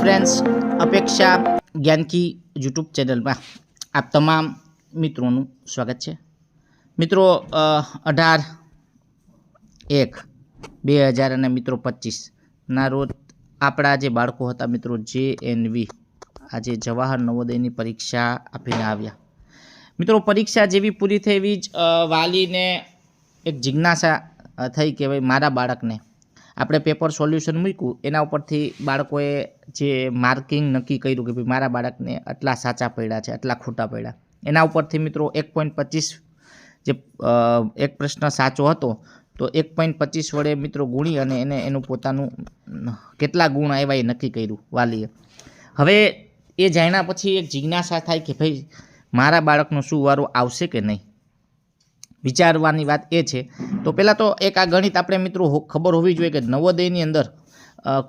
Friends અપેક્ષા, Gyanki YouTube ચેનલમાં આપ તમામ મિત્રોનું સ્વાગત છે. મિત્રો અઢાર એક બે હજાર અને મિત્રો પચીસના રોજ આપણા જે બાળકો હતા મિત્રો જે એન વી આજે જવાહર નવોદયની પરીક્ષા આપીને આવ્યા. મિત્રો, પરીક્ષા જેવી પૂરી થઈ જ વાલીને એક જિજ્ઞાસા થઈ કે ભાઈ મારા બાળકને આપણે પેપર સોલ્યુશન મૂક્યું, એના ઉપરથી બાળકોએ જે માર્કિંગ નક્કી કર્યું કે ભાઈ મારા બાળકને આટલા સાચા પડ્યા છે, આટલા ખોટા પડ્યા. એના ઉપરથી મિત્રો એક પોઈન્ટ પચીસ જે એક પ્રશ્ન સાચો હતો, તો એક પોઈન્ટ પચીસ વડે મિત્રો ગુણી અને એને, એનું પોતાનું કેટલા ગુણ આવ્યા એ નક્કી કર્યું વાલીએ. હવે એ જાણ્યા પછી એક જિજ્ઞાસા થાય કે ભાઈ મારા બાળકનો શું વારો આવશે કે નહીં? વિચારવાની વાત એ છે. તો પહેલાં તો એક આ ગણિત આપણે મિત્રો ખબર હોવી જોઈએ કે નવોદયની અંદર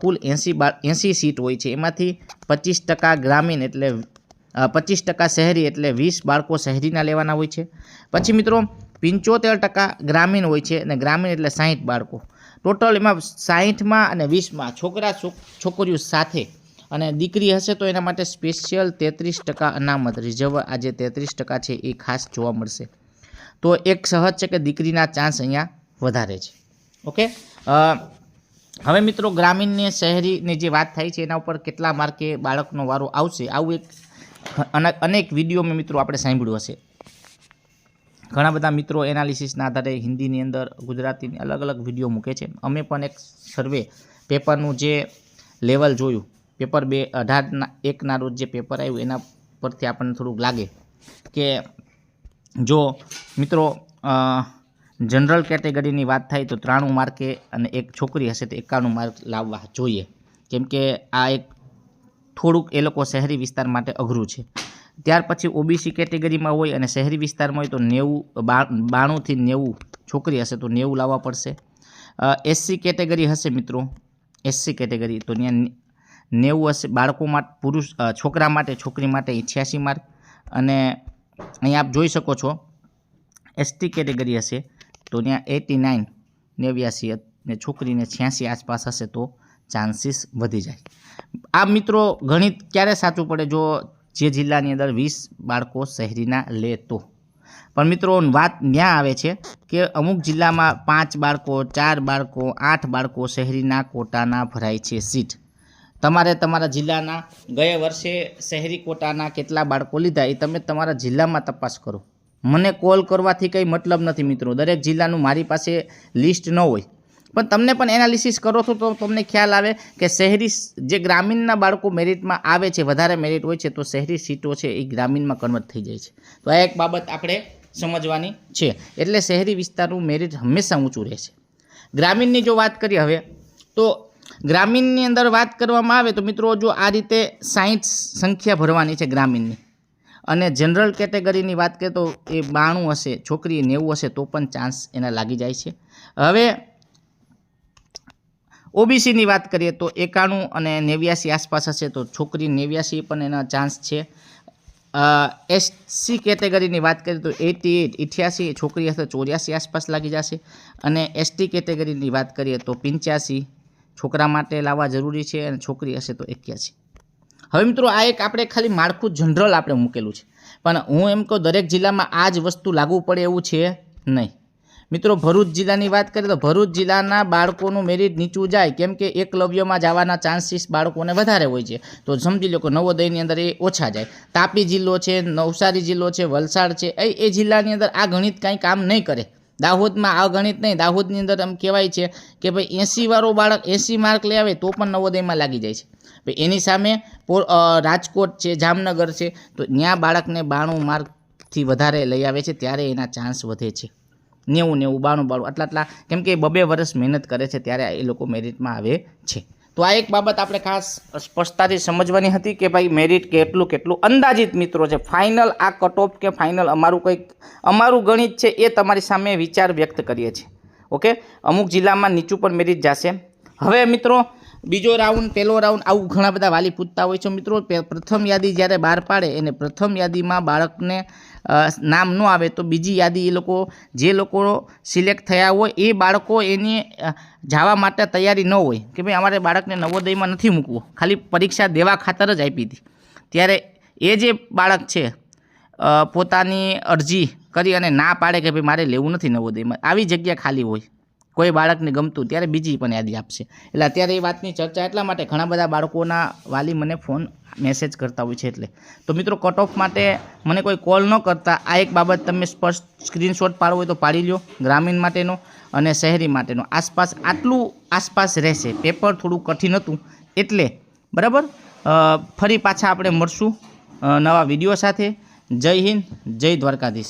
કુલ એંસી બા એંસી સીટ હોય છે. એમાંથી પચીસ ટકા ગ્રામીણ એટલે પચીસ ટકા શહેરી એટલે વીસ બાળકો શહેરીના લેવાના હોય છે. પછી મિત્રો, પંચોતેર ટકા ગ્રામીણ હોય છે અને ગ્રામીણ એટલે સાહીઠ બાળકો. ટોટલ એમાં સાહીઠમાં અને વીસમાં છોકરા છોકરીઓ સાથે અને દીકરી હશે તો એના માટે સ્પેશિયલ તેત્રીસ ટકા અનામત, રિઝર્વ આજે તેત્રીસ ટકા છે એ ખાસ જોવા મળશે. તો એક સહજ છે કે દીકરીના ચાન્સ અહીંયા વધારે છે. ઓકે હવે મિત્રો ગ્રામીણને, શહેરીની જે વાત થાય છે, એના ઉપર કેટલા માર્કે બાળકનો વારો આવશે, આવું એક અન- અનેક વીડિયો મેં મિત્રો આપણે સાંભળ્યું હશે. ઘણા બધા મિત્રો એનાલિસિસના આધારે હિન્દીની અંદર, ગુજરાતીની અલગ અલગ વીડિયો મૂકે છે. અમે પણ એક સર્વે પેપરનું જે લેવલ જોયું, પેપર બે, અઢારના, એકના રોજ જે પેપર આવ્યું, એના પરથી આપણને થોડુંક લાગે કે જો મિત્રો જનરલ કેટેગરીની વાત થાય તો ત્રાણું માર્કે અને એક છોકરી હશે તો એકાણું માર્ક લાવવા જોઈએ. કેમ કે આ એક થોડુંક એ લોકો શહેરી વિસ્તાર માટે અઘરું છે. ત્યાર પછી ઓબીસી કેટેગરીમાં હોય અને શહેરી વિસ્તારમાં હોય તો નેવું બાણુંથી નેવું છોકરી હશે તો નેવું લાવવા પડશે. એસસી કેટેગરી હશે મિત્રો. એસસી કેટેગરી તો ત્યાં નેવું હશે. બાળકો માટે, પુરુષ છોકરા માટે, છોકરી માટે અઠ્યાસી માર્ક અને અહીંયા આપ જોઈ શકો છો એસટી કેટેગરી હશે, તો ત્યાં એટી નાઇન, નેવ્યાસી ને છોકરીને છ્યાસી આસપાસ હશે તો ચાન્સીસ વધી જાય. આ મિત્રો ગણિત ક્યારે સાચું પડે? જો જે જિલ્લાની અંદર વીસ બાળકો શહેરીના લે તો. પણ મિત્રો, વાત ન્યા આવે છે કે અમુક જિલ્લામાં પાંચ બાળકો, ચાર બાળકો, આઠ બાળકો શહેરીના કોટાના ભરાય છે સીટ. તમારે તમારા જિલ્લાના ગયા વર્ષે શહેરી કોટાના કેટલા બાળકો લીધા એ તમે તમારા જિલ્લામાં તપાસ કરો. મને કોલ કરવાથી કંઈ મતલબ નથી મિત્રો. દરેક જિલ્લાનું મારી પાસે લિસ્ટ ન હોય. પણ તમને પણ એનાલિસિસ કરો છો તો તમને ખ્યાલ આવે કે શહેરી જે ગ્રામીણના બાળકો મેરિટમાં આવે છે, વધારે મેરિટ હોય છે, તો શહેરી સીટો છે એ ગ્રામીણમાં કન્વર્ટ થઈ જાય છે. તો આ એક બાબત આપણે સમજવાની છે. એટલે શહેરી વિસ્તારનું મેરિટ હંમેશા ઊંચું રહે છે ગ્રામીણની જો વાત કરીએ હવે, તો ગ્રામીણની અંદર વાત કરવામાં આવે તો મિત્રો જો આ રીતે સાહીઠ સંખ્યા ભરવાની છે ગ્રામીણની અને જનરલ કેટેગરીની વાત કરીએ તો એ બાણું હશે, છોકરી નેવું હશે, તો પણ ચાન્સ એના લાગી જાય છે. હવે ઓબીસીની વાત કરીએ તો એકાણું અને નેવ્યાસી આસપાસ હશે તો છોકરી નેવ્યાસી પણ એના ચાન્સ છે. એસસી કેટેગરીની વાત કરીએ તો એટી એટ, ઇઠ્યાસી છોકરી હશે ચોર્યાસી આસપાસ લાગી જશે. અને એસટી કેટેગરીની વાત કરીએ તો પંચ્યાસી છોકરા માટે લાવવા જરૂરી છે અને છોકરી હશે તો એક્યાસી હવે મિત્રો, આ એક આપણે ખાલી માળખું જનરલ આપણે મૂકેલું છે. પણ હું એમ કહું, દરેક જિલ્લામાં આ જ વસ્તુ લાગુ પડે એવું છે નહીં. મિત્રો, ભરૂચ જિલ્લાની વાત કરીએ તો ભરૂચ જિલ્લાના બાળકોનું મેરિટ નીચું જાય, કેમ કે એકલવ્યમાં જવાના ચાન્સીસ બાળકોને વધારે હોય છે. તો સમજી લો કે નવોદયની અંદર એ ઓછા જાય. તાપી જિલ્લો છે, નવસારી જિલ્લો છે, વલસાડ છે એ જિલ્લાની અંદર આ ગણિત કાંઈ કામ નહીં કરે. દાહોદમાં આ ગણિત નહીં, દાહોદની અંદર એમ કહેવાય છે કે ભાઈ એંસી વાળો બાળક એંસી માર્ક લઈ આવે તો પણ નવોદયમાં લાગી જાય છે. એની સામે રાજકોટ છે, જામનગર છે, તો ત્યાં બાળકને બાણું માર્કથી વધારે લઈ આવે છે, ત્યારે એના ચાન્સ વધે છે. નેવું નેવું, બાણું બાણું, આટલા આટલા, કેમ કે બબે વર્ષ મહેનત કરે છે, ત્યારે એ લોકો મેરિટમાં આવે છે. તો આ એક બાબત આપણે ખાસ સ્પષ્ટતાથી સમજવાની હતી કે ભાઈ મેરિટ કેટલું કેટલું. અંદાજિત મિત્રો છે ફાઇનલ આ કટ ઓફ કે ફાઇનલ અમારું કંઈક, અમારું ગણિત છે એ તમારી સામે વિચાર વ્યક્ત કરીએ છીએ. ઓકે અમુક જિલ્લામાં નીચું પણ મેરિટ જશે. હવે મિત્રો બીજો રાઉન્ડ, પહેલો રાઉન્ડ આવું ઘણા બધા વાલી પૂછતા હોય છે મિત્રો. પ્રથમ યાદી જ્યારે બહાર પાડે એને પ્રથમ યાદીમાં બાળકને નામ ન આવે તો બીજી યાદી એ લોકો, જે લોકો સિલેક્ટ થયા હોય એ બાળકો એની જવા માટે તૈયારી ન હોય કે ભાઈ અમારે બાળકને નવોદયમાં નથી મૂકવું. ખાલી પરીક્ષા દેવા ખાતર જ આપી હતી. ત્યારે એ જે બાળક છે પોતાની અરજી કરી અને ના પાડે કે ભાઈ મારે લેવું નથી નવોદયમાં. આવી જગ્યા ખાલી હોય. કોઈ બાળકને ગમતું ત્યારે બીજી પણ યાદી આપશે. એટલે અત્યારે એ વાતની ચર્ચા એટલા માટે ઘણા બધા બાળકોના વાલી મને ફોન મેસેજ કરતા હોય છે એટલે. તો મિત્રો કટ ઓફ માટે મને કોઈ કોલ ન કરતા. આ એક બાબત તમે સ્પષ્ટ સ્ક્રીનશોટ પાડવો હોય તો પાડી લ્યો ગ્રામીણ માટેનો અને શહેરી માટેનો. આસપાસ આટલું આસપાસ રહેશે. પેપર થોડું કઠિન હતું એટલે, બરાબર? ફરી પાછા આપણે મળશું નવા વીડિયો સાથે. જય હિન્દ, જય દ્વારકાધીશ.